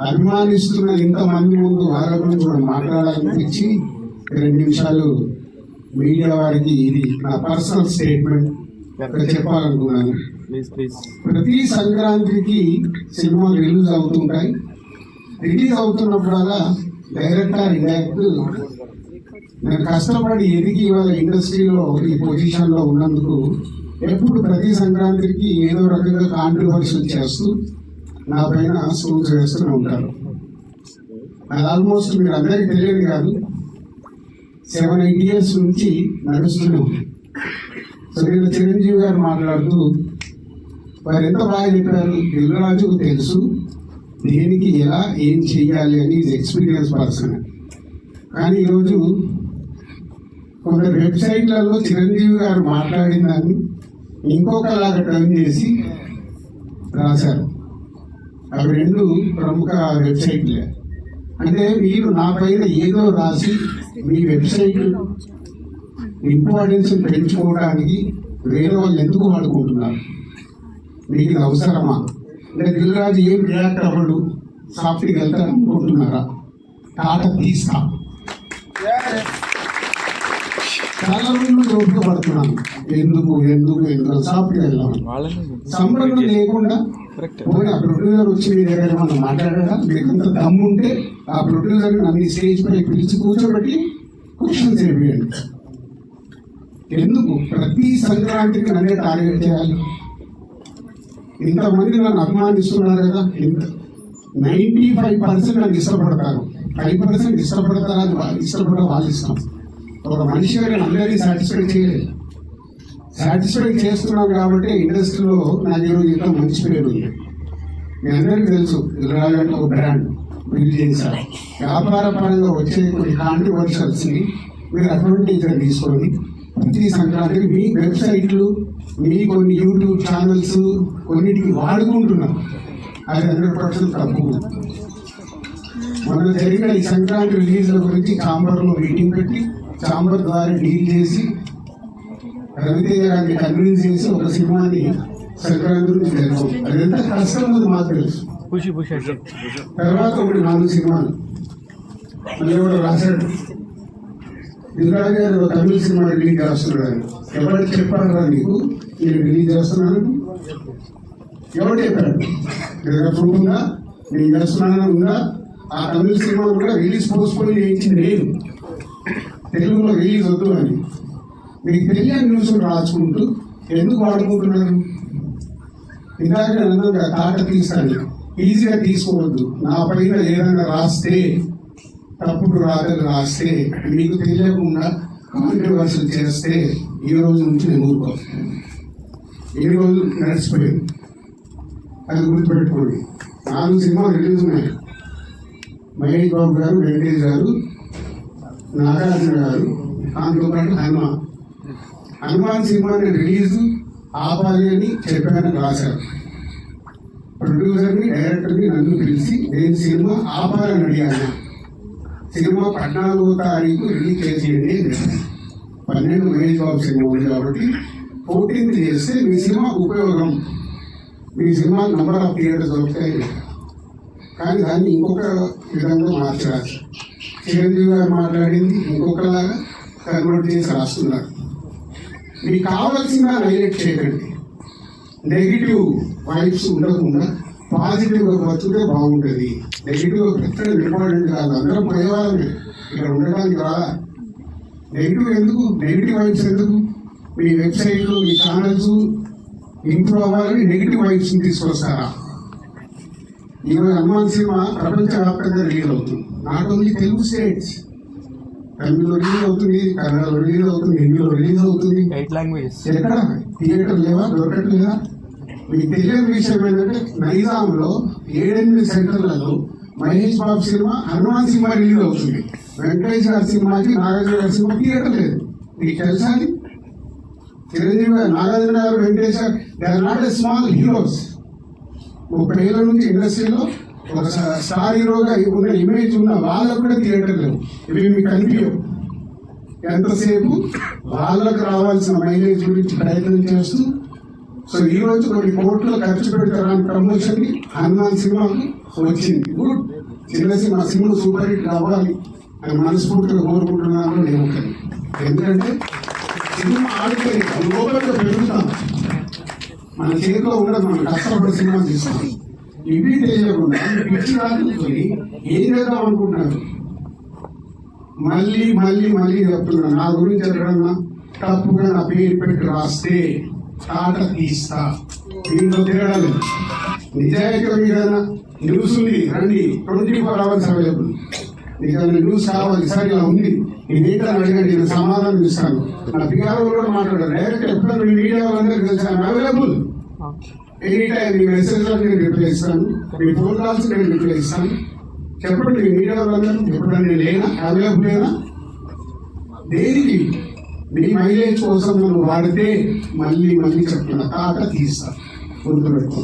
అభిమానిస్తున్న ఇంతమంది ముందు వాళ్ళ గురించి కూడా మాట్లాడాలనిపించి రెండు నిమిషాలు మీడియా వారికి ఇది నా పర్సనల్ స్టేట్మెంట్. చెప్పాలనుకున్నాను. ప్రతి సంక్రాంతికి సినిమాలు రిలీజ్ అవుతుంటాయి. రిలీజ్ అవుతున్నప్పుడల్లా డైరెక్టర్ ఇండైరెక్ట్ నేను కష్టపడి ఎదిగి ఇవాళ ఇండస్ట్రీలో ఈ పొజిషన్లో ఉన్నందుకు ఎప్పుడు ప్రతి సంక్రాంతికి ఏదో రకంగా కాంట్రవర్షియల్ చేస్తూ నా పైన స్కూల్స్ వేస్తూనే ఉంటారు. అది ఆల్మోస్ట్ మీరు అందరికీ తెలియదు కాదు సెవెన్ ఎయిట్ ఇయర్స్ నుంచి నడుస్తూనే ఉంది. సో నేను చిరంజీవి గారు మాట్లాడుతూ వారు ఎంత బాగా చెప్పారు? దిల్రాజుకు తెలుసు దేనికి ఎలా ఏం చేయాలి అని ఎక్స్పీరియన్స్ పర్సన్ కానీ ఈరోజు కొందరు వెబ్సైట్లలో చిరంజీవి గారు మాట్లాడిన దాన్ని ఇంకొకలాగా టర్న్ చేసి రాశారు. అవి రెండు ప్రముఖ వెబ్సైట్లే. అంటే మీరు నా పైన ఏదో రాసి మీ వెబ్సైట్ ఇంపార్టెన్స్ పెంచుకోవడానికి వేరే వాళ్ళు ఎందుకు వాడుకుంటున్నారు? మీకు ఇది అవసరమా? అంటే దిల్రాజు ఏం రియాక్ట్ అవ్వడు? సాఫ్ట్కి వెళ్తారు అనుకుంటున్నారా? టాటా తీస్తా. చాలా రోజులు పడుతున్నాను ఎందుకు ఎందుకు ఎందుకు? సాఫ్ట్కి వెళ్దాం. సంబరం లేకుండా కరెక్ట్ పోయి ఆ ప్రొడ్యూసర్ వచ్చి మీ దగ్గర ఏమన్నా మాట్లాడారా మీకు అంత దమ్ముంటే ఆ ప్రొడ్యూసర్ నన్ను స్టేజ్ పై పిలిచి కూర్చోబెట్టి క్వశ్చన్స్ వేయండి. ఎందుకు? ప్రతి సంక్రాంతికి నన్నే టార్గెట్ చేయాలి. ఇంతమంది నన్ను అభిమానిస్తున్నారు కదా ఇంత నైంటీ ఫైవ్ పర్సెంట్ నన్ను ఇష్టపడతారు. ఫైవ్ పర్సెంట్ ఇష్టపడతారు? అది ఇష్టపడ వాళ్ళు ఇష్టం. ఒక మనిషి నేను అందరినీ సాటిస్ఫై చేయలేదు. సాటిస్ఫై చేస్తున్నాం కాబట్టి ఇండస్ట్రీలో నాకు ఈరోజు ఎంతో మంచి పేరు ఉంది. మీ అందరికీ తెలుసు ఇల్రాజు అంటే ఒక బ్రాండ్ బిల్డ్ చేశారు. వ్యాపార పరంగా వచ్చే కొన్ని కాంట్రవర్షియల్స్ని మీరు అడ్వాంటేజ్గా తీసుకొని ప్రతి సంక్రాంతికి మీ వెబ్సైట్లు మీ కొన్ని యూట్యూబ్ ఛానల్స్ కొన్నిటికి వాడుకుంటున్నారు అది హండ్రెడ్ పర్సెంట్ తక్కువ మొన్న జరిగిన ఈ సంక్రాంతి రిలీజ్ల గురించి చాంబర్లో మీటింగ్ పెట్టి చాంబర్ ద్వారా డీల్ చేసి రవితేజ గారిని కన్విన్స్ చేసి ఒక సినిమాని సంక్రాంతి నుంచి వెళ్తాం అది ఎంత కష్టం ఉంది మాకు తెలుసు. తర్వాత ఒకటి నాలుగు సినిమాలు. మళ్ళీ కూడా రాశాడు. దిల్రాజు గారు ఒక తమిళ సినిమా రిలీజ్ చేస్తున్నాడు. ఎవరు చెప్పారా నీకు? నేను రిలీజ్ చేస్తున్నాను. ఎవరు చెప్పాడు ఏదైనా ప్రూఫ్ ఉందా? నేను చేస్తున్నానని ఉందా? ఆ తమిళ సినిమా కూడా రిలీజ్ పోస్ట్పోన్ చేయించింది నేను. తెలుగులో రిలీజ్ వద్దు అని మీకు తెలియని న్యూస్లు రాసుకుంటూ ఎందుకు వాడుకుంటున్నారు? ఇందాక నేను తాట తీసాను ఈజీగా తీసుకోవద్దు. నా పైన ఏదైనా రాస్తే తప్పుడు రాతలు రాస్తే మీకు తెలియకుండా కాంట్రవర్సీలు చేస్తే ఈ రోజు నుంచి నేను ఊరుకో. ఈ రోజు నడిచిపోయింది అది గుర్తుపెట్టుకోండి. నాలుగు సినిమాలు రిలీజ్ ఉన్నాయి. మహేష్ బాబు గారు వెంకటేష్ గారు నాగార్జున గారు దాంతో పాటు హనుమాన్ హనుమాన్ సినిమాని రిలీజ్ ఆపాలి అని చెప్పాను రాశారు ప్రొడ్యూసర్ని డైరెక్టర్ని నన్ను పిలిచి నేను సినిమా ఆపాలని అడిగాను సినిమా పద్నాలుగో తారీఖు రిలీజ్ చేసేయండి పన్నెండు మహేష్ బాబు సినిమా ఉంది కాబట్టి ఫోర్టీన్త్ చేస్తే మీ సినిమా ఉపయోగం మీ సినిమా నంబర్ ఆఫ్ థియేటర్స్ దొరుకుతాయి కానీ దాన్ని ఇంకొక విధంగా మార్చారు చిరంజీవి గారు మాట్లాడింది ఇంకొకలాగా కన్వర్ట్ చేసి రాస్తున్నారు. మీకు కావాల్సిన హైలైట్ చేయకండి. నెగిటివ్ వైబ్స్ ఉండకుండా పాజిటివ్గా బతుకుతే బాగుంటుంది. నెగిటివ్ పెట్టడం ఇంపార్టెంట్ కాదు. అందరం పోయేవాళ్ళమే ఇక్కడ ఉండడానికి రాదా నెగిటివ్ ఎందుకు? నెగిటివ్ వైబ్స్ ఎందుకు? మీ వెబ్సైట్లు మీ ఛానల్స్ ఇంప్రూవ్ అవ్వాలని నెగిటివ్ వైబ్స్ని తీసుకొస్తారా? ఈరోజు హనుమాన్ సినిమా ప్రపంచవ్యాప్తంగా రిలీజ్ అవుతుంది. Not only Telugu states. తమిళ్ళో release అవుతుంది కన్నడలో రిలీజ్ అవుతుంది హిందీలో రిలీజ్ అవుతుంది. ఎక్కడ? థియేటర్ లేవా దొరకట్లేదా? మీకు తెలియని విషయం ఏంటంటే నైజాంలో ఏడెనిమిది సెంటర్లలో Mahesh Babu cinema Hanuman cinema release అవుతుంది. వెంకటేష్ గారి సినిమాకి నాగార్జున గారి సినిమా థియేటర్ లేదు. మీకు తెలుసా చిరంజీవి గారు Nagarjuna garu Venkatesh garu they are not a small heroes ముప్పై ఏళ్ళ నుంచి ఇండస్ట్రీలో ఒక స్టార్ హీరోగా ఉన్న ఇమేజ్ ఉన్న వాళ్ళకు కూడా థియేటర్ లేవు ఇవి మీకు కనిపించవు. ఎంతసేపు వాళ్ళకు రావాల్సిన మైలేజ్ గురించి ప్రయత్నం చేస్తూ సో ఈ రోజు కొన్ని కోట్లు ఖర్చు పెడతారని ప్రమోషన్కి హనుమాన్ సినిమాకి వచ్చింది. గుడ్. చిన్న సినిమా సినిమా సూపర్ హిట్ కావాలి అని మనస్ఫూర్తిగా కోరుకుంటున్నాను నేను ఒకటి ఎందుకంటే సినిమా ఆడితే లోపల పెరుగుతాం మన చేతిలో ఉండదు మనం కష్టపడి సినిమా తీస్తాం ఇవి తెలియకుండా పిచ్చి రాజుకొని ఏం చేద్దాం అనుకుంటున్నారు? మళ్ళీ మళ్ళీ మళ్ళీ చెప్తున్నాను నా గురించి ఎక్కడన్నా తప్పుగా నా పేరు పెట్టి రాస్తే తాట తీస్తా. దీంట్లో తిరగలేదు నిజాయితీ మీద న్యూస్ ఉంది రండి. Twenty four hours available. News కావాలి సరే ఇలా ఉంది. ఇదేంటని అడగండి నేను సమాధానం ఇస్తాను. నా పిఆర్ఓ కూడా మాట్లాడారు. డైరెక్ట్ ఎప్పుడైనా మీడియా వాళ్ళందరికీ తెలుసాను అవైలబుల్ ఎనీ టైం మీ మెసేజ్ నేను రిప్లై ఇస్తాను మీ ఫోన్ కాల్స్ నేను రిప్లై ఇస్తాను చెప్పండి మీ మీడియా వాళ్ళందరూ ఎప్పుడైనా నేను లేనా? అవైలబుల్ లేనా దేనికి? మీ మైలేజ్ కోసం నన్ను వాడితే మళ్ళీ మళ్ళీ చెప్తున్నా తాట తీస్తా. గుర్తుపెట్టుకో